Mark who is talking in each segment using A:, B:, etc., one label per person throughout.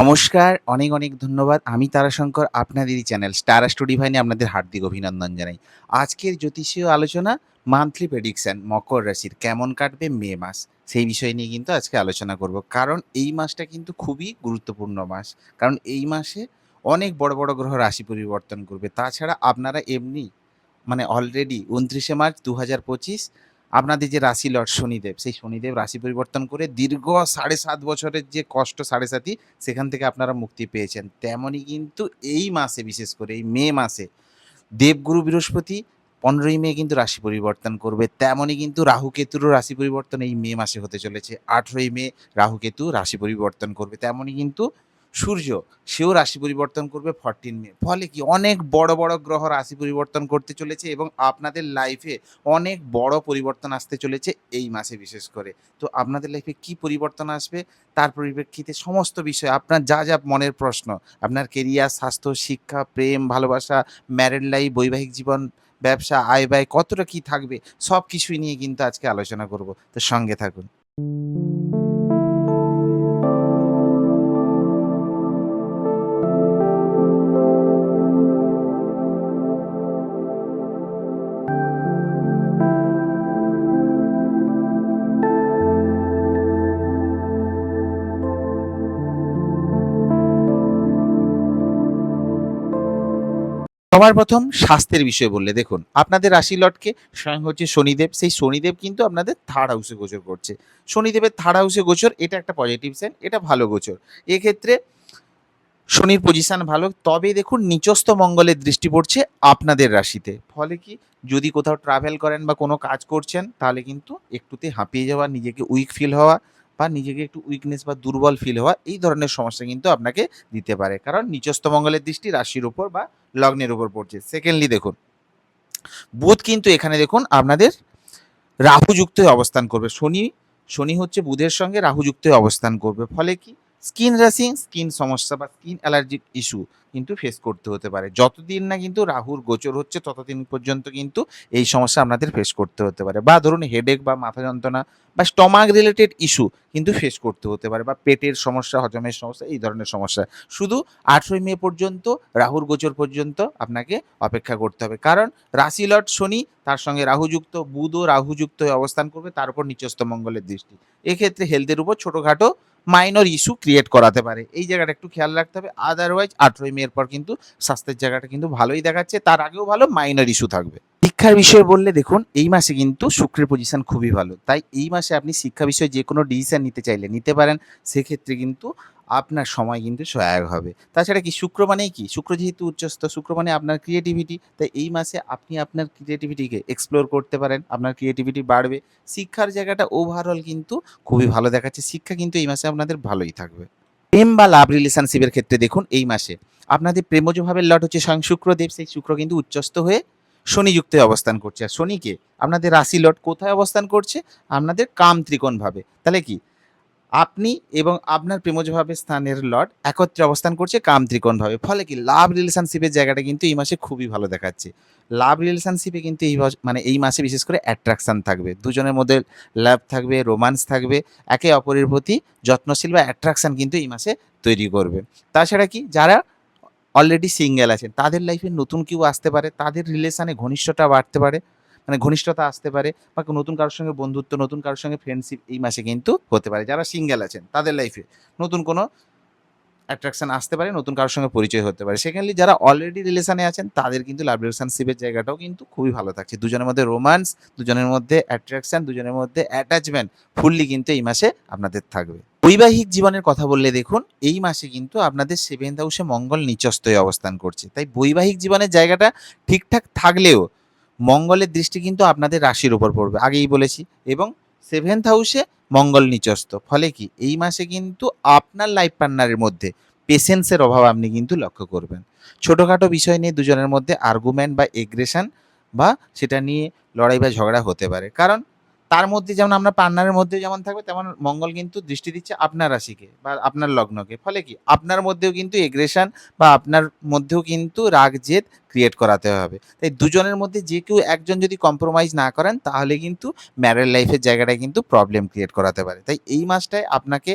A: নমস্কার, অনেক, অনেক ধন্যবাদ। আমি তারাশঙ্কর আপনাদেরই চ্যানেল স্টার স্টোরি ভাইনে আপনাদের হার্দিক অভিনন্দন জানাই। আজকের জ্যোতিষীয় আলোচনা মান্থলি প্রেডিকশন মকর রাশির কেমন কাটবে মে মাস। সেই বিষয় নিয়ে কিন্তু আজকে আলোচনা করব। কারণ এই মাসটা কিন্তু খুবই গুরুত্বপূর্ণ মাস। কারণ এই মাসে অনেক বড়, বড় গ্রহ রাশি পরিবর্তন করবে। তাছাড়া আপনারা এমনি মানে অলরেডি ২৯শে মার্চ ২০২৫ আপনাদের যে রাশি লর্ড শনিদেব, সেই শনিদেব রাশি পরিবর্তন করে দীর্ঘ ৭.৫ বছরের যে কষ্ট ৭.৫ই সেখান থেকে আপনারা মুক্তি পেয়েছেন। তেমনই কিন্তু এই মাসে বিশেষ করে এই মে মাসে দেবগুরু বৃহস্পতি ১৫ই মে কিন্তু রাশি পরিবর্তন করবে। তেমনই কিন্তু রাহু কেতুরও রাশি পরিবর্তন এই মে মাসে হতে চলেছে। ১৮ই মে রাহু কেতু রাশি পরিবর্তন করবে। তেমনই কিন্তু সূর্য সেও রাশি পরিবর্তন করবে 14 মে। ফলে কি অনেক বড়, বড় গ্রহ রাশি পরিবর্তন করতে চলেছে এবং আপনাদের লাইফে অনেক বড় পরিবর্তন আসতে চলেছে এই মাসে বিশেষ করে। তো আপনাদের লাইফে কি পরিবর্তন আসবে তার পরিপ্রেক্ষিতে সমস্ত বিষয় আপনার যা, যা মনের প্রশ্ন, আপনার কেরিয়ার, স্বাস্থ্য, শিক্ষা, প্রেম, ভালোবাসা, ম্যারেড লাইফ, বৈবাহিক জীবন, ব্যবসা, আয়-ব্যয় কতটা কী থাকবে সব কিছুই নিয়ে কিন্তু আজকে আলোচনা করব। তো সঙ্গে থাকুন। সবার প্রথম স্বাস্থ্যের বিষয় বললে। দেখুন, আপনাদের রাশি লটকে স্বয়ং হচ্ছে শনিদেব। সেই শনিদেব কিন্তু আপনাদের থার্ড হাউসে গোচর করছে। শনিদেবের থার্ড হাউসে গোচর, এটা একটা পজিটিভ সাইন এটা ভালো গোচর। এক্ষেত্রে শনির পজিশন ভালো, তবে দেখুন, নিচস্থ মঙ্গলের দৃষ্টি পড়ছে আপনাদের রাশিতে। ফলে কি, যদি কোথাও ট্রাভেল করেন বা কোনো কাজ করছেন, তাহলে কিন্তু একটুতে হাঁপিয়ে যাওয়া, নিজেকে উইক ফিল হওয়া বা নিজেকে একটু উইকনেস বা দুর্বল ফিল হওয়া, এই ধরনের সমস্যা কিন্তু আপনাকে দিতে পারে। কারণ নিচস্থ মঙ্গলের দৃষ্টি রাশির উপর বা লগ্নের উপর পড়ছে। সেকেন্ডলি দেখুন, বুধ কিন্তু এখানে দেখুন আপনাদের রাহু যুক্ত অবস্থান করবে। শনি শনি হচ্ছে বুধের সঙ্গে রাহু যুক্ত অবস্থান করবে। ফলে কি? স্কিন র্যাশিং স্কিন সমস্যা বা স্কিন অ্যালার্জিক ইস্যু কিন্তু ফেস করতে হতে পারে। যতদিন না কিন্তু রাহুর গোচর হচ্ছে, ততদিন পর্যন্ত কিন্তু এই সমস্যা আপনাদের ফেস করতে হতে পারে। বা ধরুন হেডেক বা মাথা যন্ত্রণা বা স্টমাক রিলেটেড ইস্যু কিন্তু ফেস করতে হতে পারে বা পেটের সমস্যা, হজমের সমস্যা, এই ধরনের সমস্যা। শুধু আঠেরোই মে পর্যন্ত, রাহুর গোচর পর্যন্ত আপনাকে অপেক্ষা করতে হবে। কারণ রাশি লট শনি তার সঙ্গে রাহুযুক্ত, বুধও রাহুযুক্ত হয়ে অবস্থান করবে, তার উপর নিচস্থ মঙ্গলের দৃষ্টি। এক্ষেত্রে হেলথের উপর ছোটোখাটো মাইনর ইস্যু ক্রিয়েট করাতে পারে। এই জায়গাটা একটু খেয়াল রাখতে হবে আদারওয়াইজ আঠেরোই মেয়ের পর কিন্তু স্বাস্থ্যের জায়গাটা কিন্তু ভালোই দেখাচ্ছে, তার আগেও ভালো মাইনর ইস্যু থাকবে। শিক্ষার বিষয়ে বললে দেখুন, এই মাসে কিন্তু শুক্রের পজিশন খুবই ভালো। তাই এই মাসে আপনি শিক্ষা বিষয়ে যে কোনো ডিসিশন নিতে চাইলে নিতে পারেন। সেক্ষেত্রে কিন্তু আপনার সময় কিন্তু সহায়ক হবে। তাছাড়া কি শুক্র মানেই কি? শুক্র যেহেতু উচ্চস্থ, শুক্র মানে আপনার ক্রিয়েটিভিটি তাই এই মাসে আপনি আপনার ক্রিয়েটিভিটিকে এক্সপ্লোর করতে পারেন। আপনার ক্রিয়েটিভিটি বাড়বে। শিক্ষার জায়গাটা ওভারঅল কিন্তু খুবই ভালো দেখাচ্ছে। শিক্ষা কিন্তু এই মাসে আপনাদের ভালোই থাকবে। প্রেম বা লাভ রিলেশনশিপের ক্ষেত্রে দেখুন, এই মাসে আপনাদের প্রেমজভাবের লট হচ্ছে স্বয়ং শুক্রদেব। সেই শুক্র কিন্তু উচ্চস্থ হয়ে শনিযুক্ত অবস্থান করছে। আর শনিকে আপনাদের রাশি লট কোথায় অবস্থান করছে? আপনাদের কাম ত্রিকোণ ভাবে তাহলে কি? আপনি এবং আপনার প্রেমজভাবে স্থানের লর্ড একত্রে অবস্থান করছে কাম ত্রিকোণ ভাবে ফলে কি? লাভ রিলেশনশিপের জায়গাটা কিন্তু এই মাসে খুবই ভালো দেখাচ্ছে। লাভ রিলেশনশিপে কিন্তু এই মানে এই মাসে বিশেষ করে অ্যাট্রাকশন থাকবে। দুজনের মধ্যে লাভ থাকবে রোমান্স থাকবে। একে অপরের প্রতি যত্নশীল বা অ্যাট্রাকশন কিন্তু এই মাসে তৈরি করবে। তাছাড়া কি? যারা অলরেডি সিঙ্গেল আছেন। তাদের লাইফে নতুন কেউ আসতে পারে, তাদের রিলেশানে ঘনিষ্ঠতা বাড়তে পারে মানে ঘনিষ্ঠতা আসতে পারে, বা নতুন কারোর সঙ্গে বন্ধুত্ব, নতুন কারোর সঙ্গে ফ্রেন্ডশিপ এই মাসে কিন্তু হতে পারে। যারা সিঙ্গেল আছেন, তাদের লাইফে নতুন কোনো অ্যাট্রাকশন আসতে পারে, নতুন কারোর সঙ্গে পরিচয় হতে পারে। সেখানে যারা অলরেডি রিলেশনে আছেন, তাদের কিন্তু লাভ রিলেশনশিপের জায়গাটাও কিন্তু খুবই ভালো থাকছে। দুজনের মধ্যে রোমান্স দুজনের মধ্যে অ্যাট্রাকশন দুজনের মধ্যে অ্যাটাচমেন্ট ফুললি কিন্তু এই মাসে আপনাদের থাকবে। বৈবাহিক জীবনের কথা বললে দেখুন, এই মাসে কিন্তু আপনাদের সেভেন্থ হাউসে মঙ্গল নিচস্থ হয়ে অবস্থান করছে। তাই বৈবাহিক জীবনের জায়গাটা ঠিকঠাক থাকলেও মঙ্গলের দৃষ্টি কিন্তু আপনাদের রাশির উপর পড়বে, আগেই বলেছি। এবং সেভেন্থ হাউসে মঙ্গল নিচস্থ। ফলে কি? এই মাসে কিন্তু আপনার লাইফ পার্টনারের মধ্যে পেশেন্সের অভাব আপনি কিন্তু লক্ষ্য করবেন। ছোটোখাটো বিষয় নিয়ে দুজনের মধ্যে আর্গুমেন্ট বা এগ্রেশন বা সেটা নিয়ে লড়াই বা ঝগড়া হতে পারে। কারণ তার মধ্যে যেমন আমরা পার্টনারের মধ্যে যেমন থাকবে, তেমন মঙ্গল কিন্তু দৃষ্টি দিচ্ছে আপনার রাশিকে বা আপনার লগ্নকে। ফলে কি? আপনার মধ্যেও কিন্তু এগ্রেশন বা আপনার মধ্যেও কিন্তু রাগ জেদ ক্রিয়েট করাতে হবে। তাই দুজনের মধ্যে যে কেউ একজন যদি কম্প্রোমাইজ না করেন, তাহলে কিন্তু ম্যারেড লাইফের জায়গাটায় কিন্তু প্রবলেম ক্রিয়েট করাতে পারে। তাই এই মাসটায় আপনাকে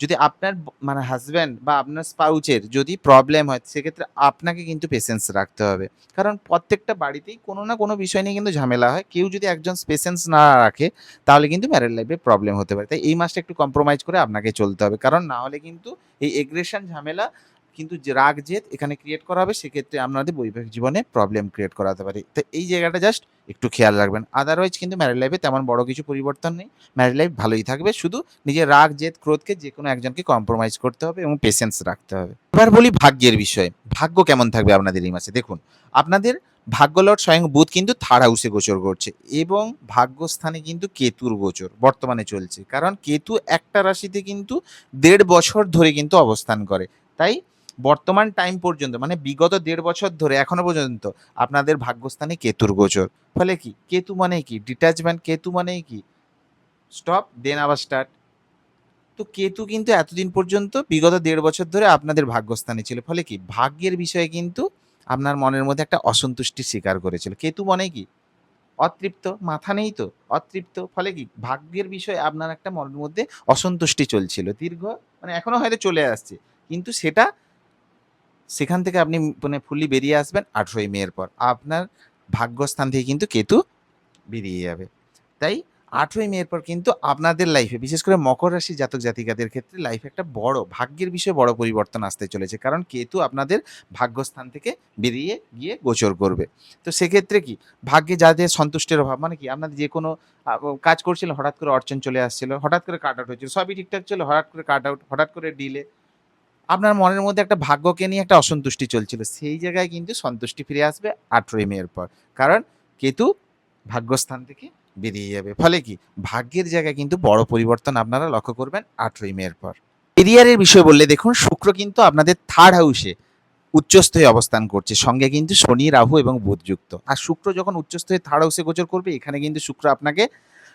A: যদি আপনার মানে হাজব্যান্ড বা আপনার স্পাউচের যদি প্রবলেম হয়, সেক্ষেত্রে আপনাকে কিন্তু পেশেন্স রাখতে হবে। কারণ প্রত্যেকটা বাড়িতেই কোনো না কোনো বিষয় নিয়ে কিন্তু ঝামেলা হয়। কেউ যদি একজন পেশেন্স না রাখে, তাহলে কিন্তু ম্যারেড লাইফে প্রবলেম হতে পারে। তাই এই মাসটা একটু কম্প্রোমাইজ করে আপনাকে চলতে হবে। কারণ না হলে কিন্তু এই এগ্রেশন ঝামেলা কিন্তু যে রাগ জেদ এখানে ক্রিয়েট করা হবে সেক্ষেত্রে আপনাদের বৈবাহিক জীবনে প্রবলেম ক্রিয়েট করাতে পারে। তো এই জায়গাটা জাস্ট একটু খেয়াল রাখবেন। আদারওয়াইজ কিন্তু ম্যারিড লাইফে তেমন বড় কিছু পরিবর্তন নেই। ম্যারিড লাইফ ভালোই থাকবে। শুধু নিজের রাগ জেদ ক্রোধকে যে কোনো একজনকে কম্প্রোমাইজ করতে হবে এবং পেশেন্স রাখতে হবে। এবার বলি ভাগ্যের বিষয়ে। ভাগ্য কেমন থাকবে আপনাদের এই মাসে? দেখুন, আপনাদের ভাগ্য লর্ড স্বয়ং বুধ কিন্তু থার্ড হাউসে গোচর করছে এবং ভাগ্যস্থানে কিন্তু কেতুর গোচর বর্তমানে চলছে। কারণ কেতু একটা রাশিতে কিন্তু দেড় বছর ধরে কিন্তু অবস্থান করে। তাই বর্তমান টাইম পর্যন্ত মানে বিগত দেড় বছর ধরে এখনও পর্যন্ত আপনাদের ভাগ্যস্থানে কেতুর গোচর। ফলে কি? কেতু মানে কি? ডিট্যাচমেন্ট কেতু মানেই কি? স্টপ দেন আবার স্টার্ট। তো কেতু কিন্তু এতদিন পর্যন্ত বিগত দেড় বছর ধরে আপনাদের ভাগ্যস্থানে ছিল। ফলে কি? ভাগ্যের বিষয়ে কিন্তু আপনার মনের মধ্যে একটা অসন্তুষ্টি স্বীকার করেছিল। কেতু মানে কি? অতৃপ্ত, মাথা নেই তো, অতৃপ্ত। ফলে কি? ভাগ্যের বিষয়ে আপনার একটা মনের মধ্যে অসন্তুষ্টি চলছিল। দীর্ঘ মানে এখনও হয়তো চলে আসছে। কিন্তু সেটা সেখান থেকে আপনি মানে ফুললি বেরিয়ে আসবেন ১৮ই মের পর। আপনার ভাগ্যস্থান থেকে কিন্তু কেতু বেরিয়ে যাবে। তাই ১৮ই মের পর কিন্তু আপনাদের লাইফে বিশেষ করে মকর রাশির জাতক জাতিকাদের ক্ষেত্রে লাইফে একটা বড় ভাগ্যের বিষয়ে বড় পরিবর্তন আসতে চলেছে। কারণ কেতু আপনাদের ভাগ্যস্থান থেকে বেরিয়ে গিয়ে গোচর করবে। তো সেক্ষেত্রে কি? ভাগ্যে যাদের সন্তুষ্টির অভাব মানে কি? আপনাদের যে কোনো কাজ করছিল হঠাৎ করে অর্চন চলে আসছিল, হঠাৎ করে কাট আউট হয়েছিল। সবই ঠিকঠাক ছিল, হঠাৎ করে কাট আউট, হঠাৎ করে ডিলে। আপনার মনের মধ্যে একটা ভাগ্যকে নিয়ে একটা অসন্তুষ্টি চলছিল। সেই জায়গায় কিন্তু সন্তুষ্টি ফিরে আসবে আঠেরোই মেয়ের পর। কারণ কেতু ভাগ্যস্থান থেকে বেরিয়ে যাবে। ফলে কি? ভাগ্যের জায়গায় কিন্তু বড় পরিবর্তন আপনারা লক্ষ্য করবেন আঠেরোই মেয়ের পর। কেরিয়ারের বিষয় বললে দেখুন শুক্র কিন্তু আপনাদের থার্ড হাউসে উচ্চস্থ হয়ে অবস্থান করছে। সঙ্গে কিন্তু শনি, রাহু এবং বুধযুক্ত আর শুক্র যখন উচ্চস্থ হয়ে থার্ড হাউসে গোচর করবে এখানে কিন্তু শুক্র আপনাকে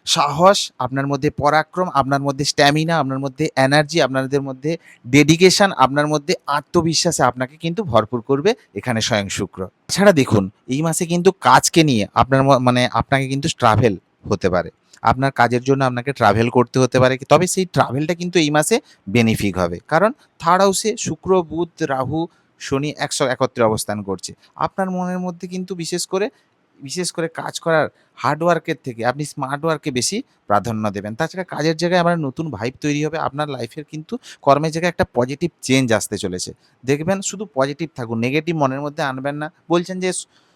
A: সাহস, আপনার মধ্যে পরাক্রম, আপনার মধ্যে স্ট্যামিনা, আপনার মধ্যে এনার্জি, আপনাদের মধ্যে ডেডিকেশন, আপনার মধ্যে আত্মবিশ্বাসে আপনাকে কিন্তু ভরপুর করবে এখানে স্বয়ং শুক্র। এছাড়া দেখুন এই মাসে কিন্তু কাজকে নিয়ে আপনার মানে আপনাকে কিন্তু ট্রাভেল হতে পারে। আপনার কাজের জন্য আপনাকে ট্রাভেল করতে হতে পারে। তবে সেই ট্রাভেলটা কিন্তু এই মাসে বেনিফিক হবে। কারণ থার্ড হাউসে শুক্র, বুধ, রাহু, শনি একস একত্রে অবস্থান করছে। আপনার মনের মধ্যে কিন্তু বিশেষ করে বিশেষ করে কাজ করার হার্ডওয়ার্কের থেকে আপনি স্মার্ট ওয়ার্কে বেশি প্রাধান্য দেবেন। তাছাড়া কাজের জায়গায় আমার নতুন ভাইব তৈরি হবে। আপনার লাইফের কিন্তু কর্মের জায়গায় একটা পজিটিভ চেঞ্জ আসতে চলেছে। দেখবেন শুধু পজিটিভ থাকুন, নেগেটিভ মনের মধ্যে আনবেন না। বলছেন যে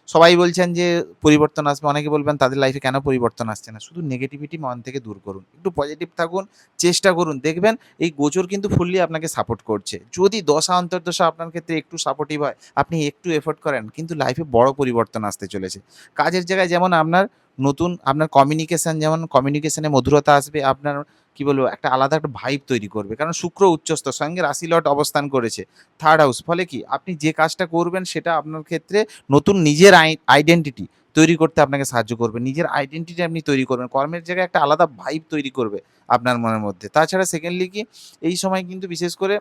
A: সবাই বলছেন যে পরিবর্তন আসবে। অনেকে বলবেন তাদের লাইফে কেন পরিবর্তন আসছে না? শুধু নেগেটিভিটি মন থেকে দূর করুন। একটু পজিটিভ থাকুন, চেষ্টা করুন। দেখবেন এই গোচর কিন্তু ফুললি আপনাকে সাপোর্ট করছে। যদি দশা অন্তর্দশা আপনার ক্ষেত্রে একটু সাপোর্টিভ হয়, আপনি একটু এফোর্ট করেন কিন্তু লাইফে বড় পরিবর্তন আসতে চলেছে। কাজের জায়গায় যেমন আপনার নতুন আপনার কমিউনিকেশন যেমন কমিউনিকেশানে মধুরতা আসবে, আপনার কি বলব, একটা আলাদা একটা ভাইব তৈরি করবে। কারণ শুক্র উচ্চস্থ, সঙ্গে রাশি লট অবস্থান করেছে থার্ড হাউস। ফলে কি? আপনি যে কাজটা করবেন সেটা আপনার ক্ষেত্রে নতুন নিজের আই আইডেন্টিটি তৈরি করতে আপনাকে সাহায্য করবে। নিজের আইডেন্টিটি আপনি তৈরি করবেন। কর্মের জায়গায় একটা আলাদা ভাইব তৈরি করবে আপনার মনের মধ্যে। তাছাড়া সেকেন্ডলি কি? এই সময় কিন্তু বিশেষ করে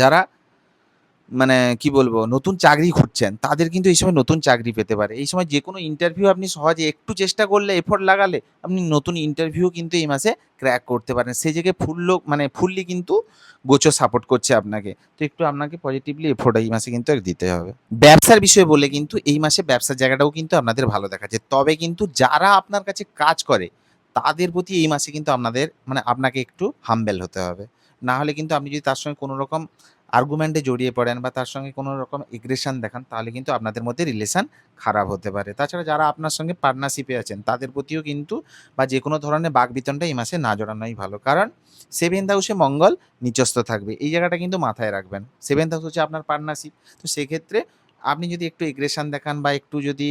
A: যারা মানে কি বলব, নতুন চাকরি খুঁজছেন, তাদের কিন্তু এই সময় নতুন চাকরি পেতে পারে। এই সময় যে কোনো ইন্টারভিউ আপনি সহজে একটু চেষ্টা করলে এফোর্ট লাগালে, আপনি নতুন ইন্টারভিউ কিন্তু এই মাসে ক্র্যাক করতে পারেন। সেই জায়গায় ফুল্ল মানে ফুললি কিন্তু গোচর সাপোর্ট করছে আপনাকে। তো একটু আপনাকে পজিটিভলি এফোর্ট এই মাসে কিন্তু দিতে হবে। ব্যবসার বিষয় বলে কিন্তু এই মাসে ব্যবসার জায়গাটাও কিন্তু আপনাদের ভালো দেখাচ্ছে। তবে কিন্তু যারা আপনার কাছে কাজ করে, তাদের প্রতি এই মাসে কিন্তু আপনাদের মানে আপনাকে একটু হাম্বল হতে হবে। না হলে কিন্তু আপনি যদি তার সঙ্গে কোনো রকম আর্গুমেন্টে জড়িয়ে পড়েন বা তার সঙ্গে কোনো রকম এগ্রেশন দেখান, তাহলে কিন্তু আপনাদের মধ্যে রিলেশন খারাপ হতে পারে। তাছাড়া যারা আপনার সঙ্গে পার্টনারশিপে আছেন, তাদের প্রতিও কিন্তু বা যে কোনো ধরনের বাকবিতণ্ডা এই মাসে না জড়ানোই ভালো। কারণ সেভেন্থ হাউসে মঙ্গল নিচস্থ থাকবে। এই জায়গাটা কিন্তু মাথায় রাখবেন। সেভেন্থ হাউস হচ্ছে আপনার পার্টনারশিপ। তো সেক্ষেত্রে আপনি যদি একটু এগ্রেশন দেখান বা একটু যদি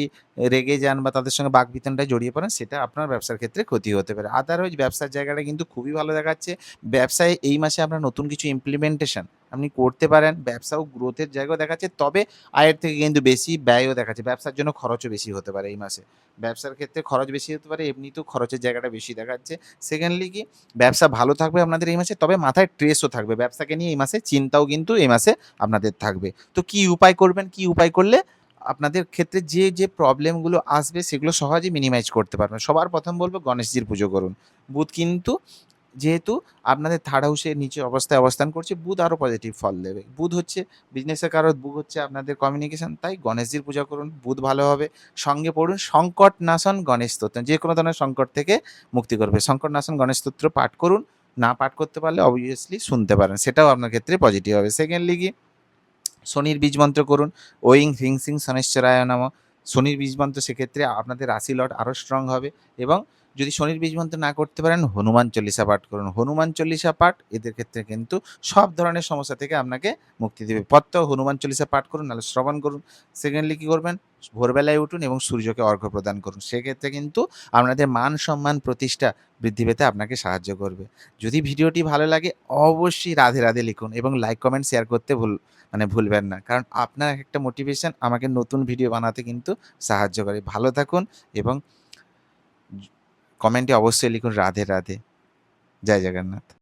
A: রেগে যান বা তাদের সঙ্গে বাকবিতণ্ডায় জড়িয়ে পড়েন, সেটা আপনার ব্যবসার ক্ষেত্রে ক্ষতি হতে পারে। আদারওয়াইজ ব্যবসার জায়গাটা কিন্তু খুবই ভালো দেখাচ্ছে। ব্যবসায় এই মাসে আপনার নতুন কিছু ইমপ্লিমেন্টেশন আপনি করতে পারেন। ব্যবসাও গ্রোথের জায়গাও দেখাচ্ছে। তবে আয়ের থেকে কিন্তু বেশি ব্যয়ও দেখাচ্ছে। ব্যবসার জন্য খরচও বেশি হতে পারে এই মাসে। ব্যবসার ক্ষেত্রে খরচ বেশি হতে পারে। এমনিতেও খরচের জায়গাটা বেশি দেখাচ্ছে। সেকেন্ডলি কি? ব্যবসা ভালো থাকবে আপনাদের এই মাসে। তবে মাথায় ট্রেসও থাকবে। ব্যবসাকে নিয়ে এই মাসে চিন্তাও কিন্তু এই মাসে আপনাদের থাকবে। তো কি উপায় করবেন? কি উপায় করলে আপনাদের ক্ষেত্রে যে, যে প্রবলেমগুলো আসবে সেগুলো সহজেই মিনিমাইজ করতে পারবেন। সবার প্রথম বলব গণেশজির পুজো করুন। বুধ কিন্তু যেহেতু আপনাদের থার্ড হাউসের নিচে অবস্থায় অবস্থান করছে, বুধ আরও পজিটিভ ফল দেবে। বুধ হচ্ছে বিজনেসের কারণ, বুধ হচ্ছে আপনাদের কমিউনিকেশন তাই গণেশজির পূজা করুন, বুধ ভালো হবে। সঙ্গে পড়ুন সংকট নাশন গণেশ স্তোত্র, যে কোনো ধরনের সংকট থেকে মুক্তি করবে। সংকট নাশন গণেশ স্তোত্র পাঠ করুন, না পাঠ করতে পারলে অবভিয়াসলি শুনতে পারেন, সেটাও আপনার ক্ষেত্রে পজিটিভ হবে। সেকেন্ডলি কি শনির বীজ মন্ত্র করুন, ওয়িং হ্রিং সিং শনেশ্বরায় নাম। শনির বীজ মন্ত্র সেক্ষেত্রে আপনাদের রাশি লট আরও স্ট্রং হবে এবং যদি শনির বীজ মন্ত্র না করতে পারেন, হনুমান চল্লিশা পাঠ করুন। হনুমান চল্লিশা পাঠ, এদের ক্ষেত্রে কিন্তু সব ধরনের সমস্যা থেকে আপনাকে মুক্তি দেবে। প্রত্যহ হনুমান চল্লিশা পাঠ করুন, নাহলে শ্রবণ করুন। সেকেন্ডলি কী করবেন? ভোরবেলায় উঠুন এবং সূর্যকে অর্ঘ্য প্রদান করুন। সেক্ষেত্রে কিন্তু আপনাদের মান সম্মান প্রতিষ্ঠা বৃদ্ধি পেতে আপনাকে সাহায্য করবে। যদি ভিডিওটি ভালো লাগে, অবশ্যই রাধে রাধে লিখুন এবং লাইক কমেন্ট শেয়ার করতে ভুল মানে ভুলবেন না। কারণ আপনার একটা মোটিভেশন আমাকে নতুন ভিডিও বানাতে কিন্তু সাহায্য করে। ভালো থাকুন এবং কমেন্টে অবশ্যই লিখুন রাধে রাধে। জয় জগন্নাথ।